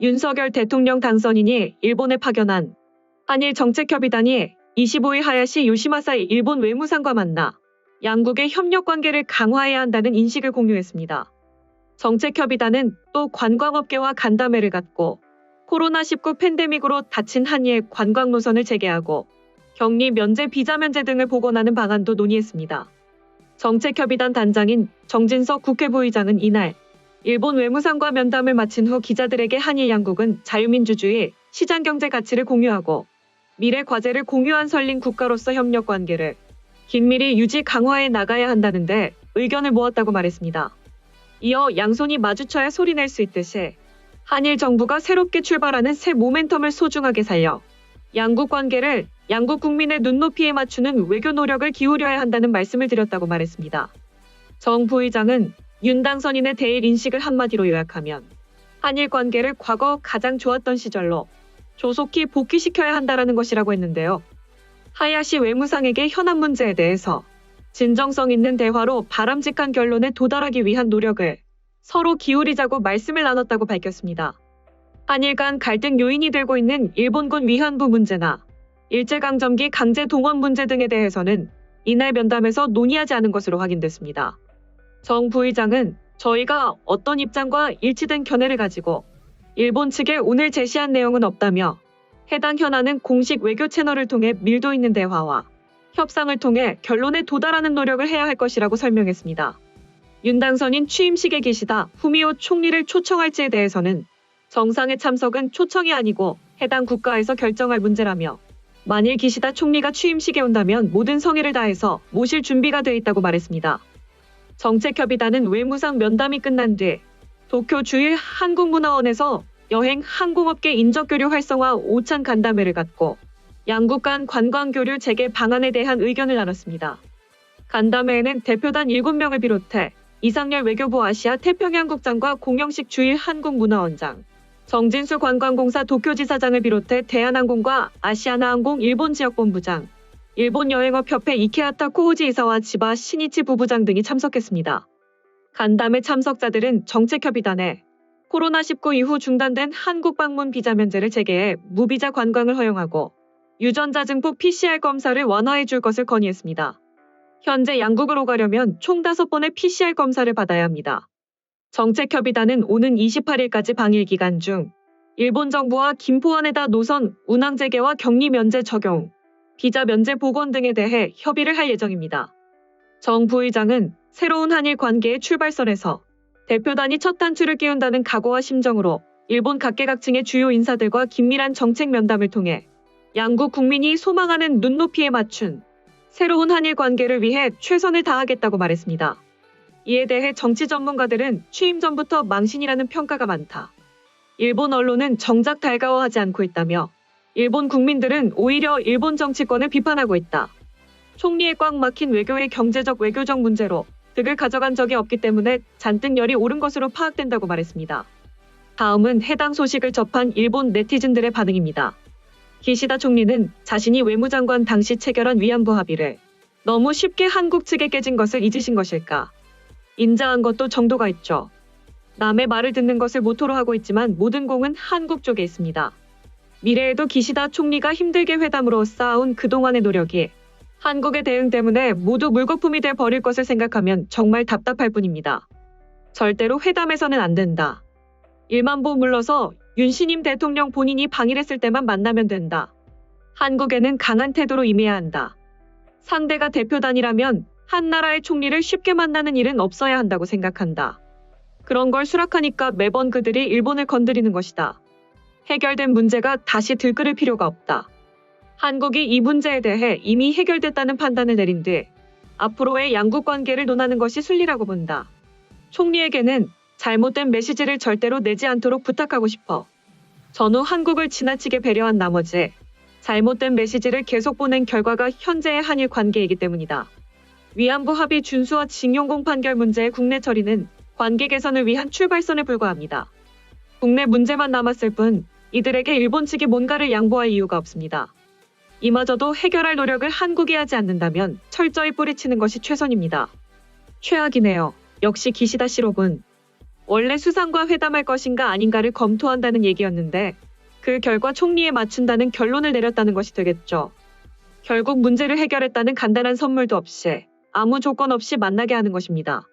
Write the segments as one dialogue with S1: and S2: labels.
S1: 윤석열 대통령 당선인이 일본에 파견한 한일 정책협의단이 25일 하야시 요시마사의 일본 외무상과 만나 양국의 협력 관계를 강화해야 한다는 인식을 공유했습니다. 정책협의단은 또 관광업계와 간담회를 갖고 코로나19 팬데믹으로 닫힌 한일 관광 노선을 재개하고 격리 면제, 비자 면제 등을 복원하는 방안도 논의했습니다. 정책협의단 단장인 정진석 국회 부의장은 이날 일본 외무상과 면담을 마친 후 기자들에게 한일 양국은 자유민주주의, 시장경제 가치를 공유하고 미래 과제를 공유한 설린 국가로서 협력 관계를 긴밀히 유지 강화해 나가야 한다는데 의견을 모았다고 말했습니다. 이어 양손이 마주쳐야 소리낼 수 있듯이 한일 정부가 새롭게 출발하는 새 모멘텀을 소중하게 살려 양국 관계를 양국 국민의 눈높이에 맞추는 외교 노력을 기울여야 한다는 말씀을 드렸다고 말했습니다. 정 부의장은 윤 당선인의 대일 인식을 한마디로 요약하면 한일 관계를 과거 가장 좋았던 시절로 조속히 복귀시켜야 한다라는 것이라고 했는데요. 하야시 외무상에게 현안 문제에 대해서 진정성 있는 대화로 바람직한 결론에 도달하기 위한 노력을 서로 기울이자고 말씀을 나눴다고 밝혔습니다. 한일 간 갈등 요인이 되고 있는 일본군 위안부 문제나 일제강점기 강제 동원 문제 등에 대해서는 이날 면담에서 논의하지 않은 것으로 확인됐습니다. 정 부의장은 저희가 어떤 입장과 일치된 견해를 가지고 일본 측에 오늘 제시한 내용은 없다며 해당 현안은 공식 외교 채널을 통해 밀도 있는 대화와 협상을 통해 결론에 도달하는 노력을 해야 할 것이라고 설명했습니다. 윤 당선인 취임식에 계시다 후미오 총리를 초청할지에 대해서는 정상의 참석은 초청이 아니고 해당 국가에서 결정할 문제라며 만일 기시다 총리가 취임식에 온다면 모든 성의를 다해서 모실 준비가 돼 있다고 말했습니다. 정책협의단은 외무상 면담이 끝난 뒤 도쿄 주일 한국문화원에서 여행 항공업계 인적교류 활성화 오찬 간담회를 갖고 양국 간 관광교류 재개 방안에 대한 의견을 나눴습니다. 간담회에는 대표단 7명을 비롯해 이상열 외교부 아시아 태평양 국장과 공영식 주일 한국문화원장, 정진수 관광공사 도쿄지사장을 비롯해 대한항공과 아시아나항공 일본 지역본부장, 일본 여행업 협회 이케아타 코우지 이사와 지바 신이치 부부장 등이 참석했습니다. 간담회 참석자들은 정책협의단에 코로나19 이후 중단된 한국 방문 비자 면제를 재개해 무비자 관광을 허용하고 유전자 증폭 PCR 검사를 완화해 줄 것을 건의했습니다. 현재 양국으로 가려면 총 5번의 PCR 검사를 받아야 합니다. 정책협의단은 오는 28일까지 방일 기간 중 일본 정부와 김포원에다 노선 운항 재개와 격리 면제 적용, 비자 면제 복원 등에 대해 협의를 할 예정입니다. 정 부의장은 새로운 한일 관계의 출발선에서 대표단이 첫 단추를 끼운다는 각오와 심정으로 일본 각계각층의 주요 인사들과 긴밀한 정책 면담을 통해 양국 국민이 소망하는 눈높이에 맞춘 새로운 한일 관계를 위해 최선을 다하겠다고 말했습니다. 이에 대해 정치 전문가들은 취임 전부터 망신이라는 평가가 많다. 일본 언론은 정작 달가워하지 않고 있다며 일본 국민들은 오히려 일본 정치권을 비판하고 있다. 총리의 꽉 막힌 외교의 경제적 외교적 문제로 득을 가져간 적이 없기 때문에 잔뜩 열이 오른 것으로 파악된다고 말했습니다. 다음은 해당 소식을 접한 일본 네티즌들의 반응입니다. 기시다 총리는 자신이 외무장관 당시 체결한 위안부 합의를 너무 쉽게 한국 측에 깨진 것을 잊으신 것일까? 인자한 것도 정도가 있죠. 남의 말을 듣는 것을 모토로 하고 있지만 모든 공은 한국 쪽에 있습니다. 미래에도 기시다 총리가 힘들게 회담으로 쌓아온 그동안의 노력이 한국의 대응 때문에 모두 물거품이 돼 버릴 것을 생각하면 정말 답답할 뿐입니다. 절대로 회담해서는 안 된다. 일만보 물러서 윤신임 대통령 본인이 방일했을 때만 만나면 된다. 한국에는 강한 태도로 임해야 한다. 상대가 대표단이라면 한 나라의 총리를 쉽게 만나는 일은 없어야 한다고 생각한다. 그런 걸 수락하니까 매번 그들이 일본을 건드리는 것이다. 해결된 문제가 다시 들끓을 필요가 없다. 한국이 이 문제에 대해 이미 해결됐다는 판단을 내린 뒤 앞으로의 양국 관계를 논하는 것이 순리라고 본다. 총리에게는 잘못된 메시지를 절대로 내지 않도록 부탁하고 싶어. 전후 한국을 지나치게 배려한 나머지 잘못된 메시지를 계속 보낸 결과가 현재의 한일 관계이기 때문이다. 위안부 합의 준수와 징용공 판결 문제의 국내 처리는 관계 개선을 위한 출발선에 불과합니다. 국내 문제만 남았을 뿐 이들에게 일본 측이 뭔가를 양보할 이유가 없습니다. 이마저도 해결할 노력을 한국이 하지 않는다면 철저히 뿌리치는 것이 최선입니다. 최악이네요. 역시 기시다 씨로군. 원래 수상과 회담할 것인가 아닌가를 검토한다는 얘기였는데 그 결과 총리에 맞춘다는 결론을 내렸다는 것이 되겠죠. 결국 문제를 해결했다는 간단한 선물도 없이 아무 조건 없이 만나게 하는 것입니다.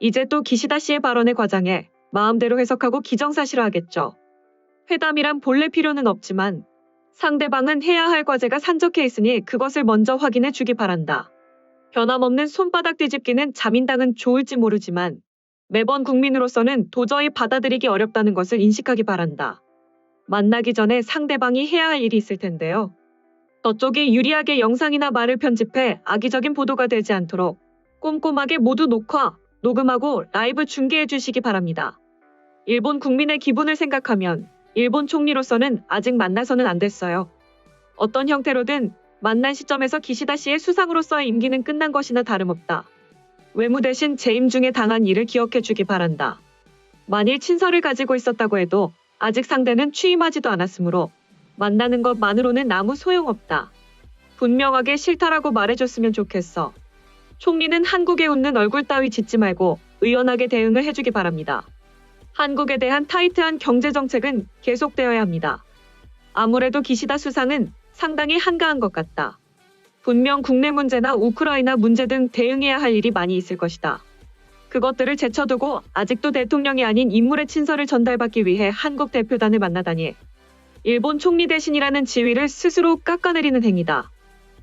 S1: 이제 또 기시다 씨의 발언에 과장해 마음대로 해석하고 기정사실화하겠죠. 회담이란 본래 필요는 없지만 상대방은 해야 할 과제가 산적해 있으니 그것을 먼저 확인해 주기 바란다. 변함없는 손바닥 뒤집기는 자민당은 좋을지 모르지만 매번 국민으로서는 도저히 받아들이기 어렵다는 것을 인식하기 바란다. 만나기 전에 상대방이 해야 할 일이 있을 텐데요. 저쪽이 유리하게 영상이나 말을 편집해 악의적인 보도가 되지 않도록 꼼꼼하게 모두 녹화, 녹음하고 라이브 중계해 주시기 바랍니다. 일본 국민의 기분을 생각하면 일본 총리로서는 아직 만나서는 안 됐어요. 어떤 형태로든 만난 시점에서 기시다 씨의 수상으로서의 임기는 끝난 것이나 다름없다. 외무 대신 재임 중에 당한 일을 기억해 주기 바란다. 만일 친서를 가지고 있었다고 해도 아직 상대는 취임하지도 않았으므로 만나는 것만으로는 아무 소용없다. 분명하게 싫다라고 말해줬으면 좋겠어. 총리는 한국에 웃는 얼굴 따위 짓지 말고 의연하게 대응을 해주기 바랍니다. 한국에 대한 타이트한 경제 정책은 계속되어야 합니다. 아무래도 기시다 수상은 상당히 한가한 것 같다. 분명 국내 문제나 우크라이나 문제 등 대응해야 할 일이 많이 있을 것이다. 그것들을 제쳐두고 아직도 대통령이 아닌 인물의 친서를 전달받기 위해 한국 대표단을 만나다니 일본 총리 대신이라는 지위를 스스로 깎아내리는 행위다.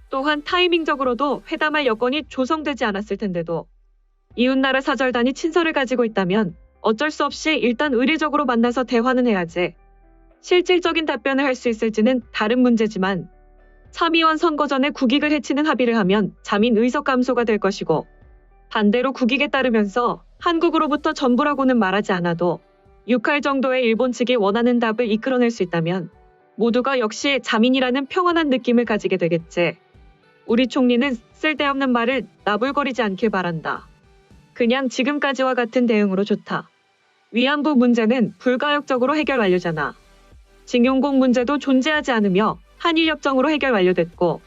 S1: 또한 타이밍적으로도 회담할 여건이 조성되지 않았을 텐데도 이웃나라 사절단이 친서를 가지고 있다면 어쩔 수 없이 일단 의례적으로 만나서 대화는 해야지. 실질적인 답변을 할 수 있을지는 다른 문제지만 참의원 선거 전에 국익을 해치는 합의를 하면 자민 의석 감소가 될 것이고 반대로 국익에 따르면서 한국으로부터 전부라고는 말하지 않아도 6할 정도의 일본 측이 원하는 답을 이끌어낼 수 있다면 모두가 역시 자민이라는 평안한 느낌을 가지게 되겠지. 우리 총리는 쓸데없는 말을 나불거리지 않길 바란다. 그냥 지금까지와 같은 대응으로 좋다. 위안부 문제는 불가역적으로 해결 완료잖아. 징용공 문제도 존재하지 않으며 한일협정으로 해결 완료됐고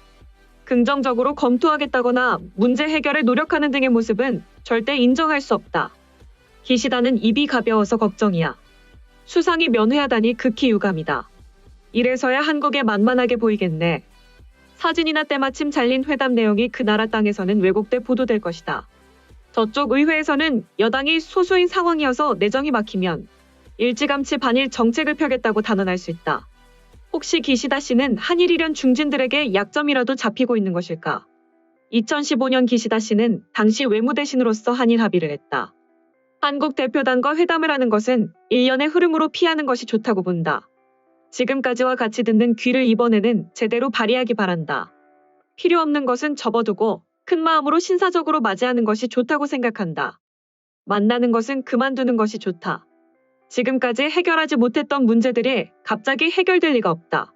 S1: 긍정적으로 검토하겠다거나 문제 해결에 노력하는 등의 모습은 절대 인정할 수 없다. 기시다는 입이 가벼워서 걱정이야. 수상이 면회하다니 극히 유감이다. 이래서야 한국에 만만하게 보이겠네. 사진이나 때마침 잘린 회담 내용이 그 나라 땅에서는 왜곡돼 보도될 것이다. 저쪽 의회에서는 여당이 소수인 상황이어서 내정이 막히면 일찌감치 반일 정책을 펴겠다고 단언할 수 있다. 혹시 기시다 씨는 한일이련 중진들에게 약점이라도 잡히고 있는 것일까? 2015년 기시다 씨는 당시 외무대신으로서 한일 합의를 했다. 한국 대표단과 회담을 하는 것은 일련의 흐름으로 피하는 것이 좋다고 본다. 지금까지와 같이 듣는 귀를 이번에는 제대로 발휘하기 바란다. 필요 없는 것은 접어두고 큰 마음으로 신사적으로 맞이하는 것이 좋다고 생각한다. 만나는 것은 그만두는 것이 좋다. 지금까지 해결하지 못했던 문제들이 갑자기 해결될 리가 없다.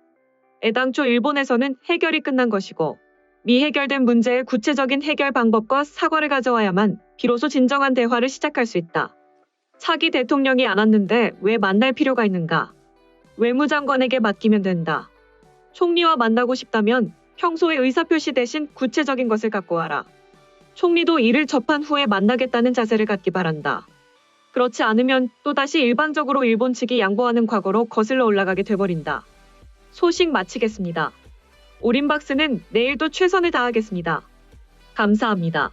S1: 애당초 일본에서는 해결이 끝난 것이고 미해결된 문제의 구체적인 해결 방법과 사과를 가져와야만 비로소 진정한 대화를 시작할 수 있다. 차기 대통령이 안 왔는데 왜 만날 필요가 있는가? 외무장관에게 맡기면 된다. 총리와 만나고 싶다면 평소의 의사표시 대신 구체적인 것을 갖고 와라. 총리도 이를 접한 후에 만나겠다는 자세를 갖기 바란다. 그렇지 않으면 또다시 일방적으로 일본 측이 양보하는 과거로 거슬러 올라가게 돼버린다. 소식 마치겠습니다. 오림박스는 내일도 최선을 다하겠습니다. 감사합니다.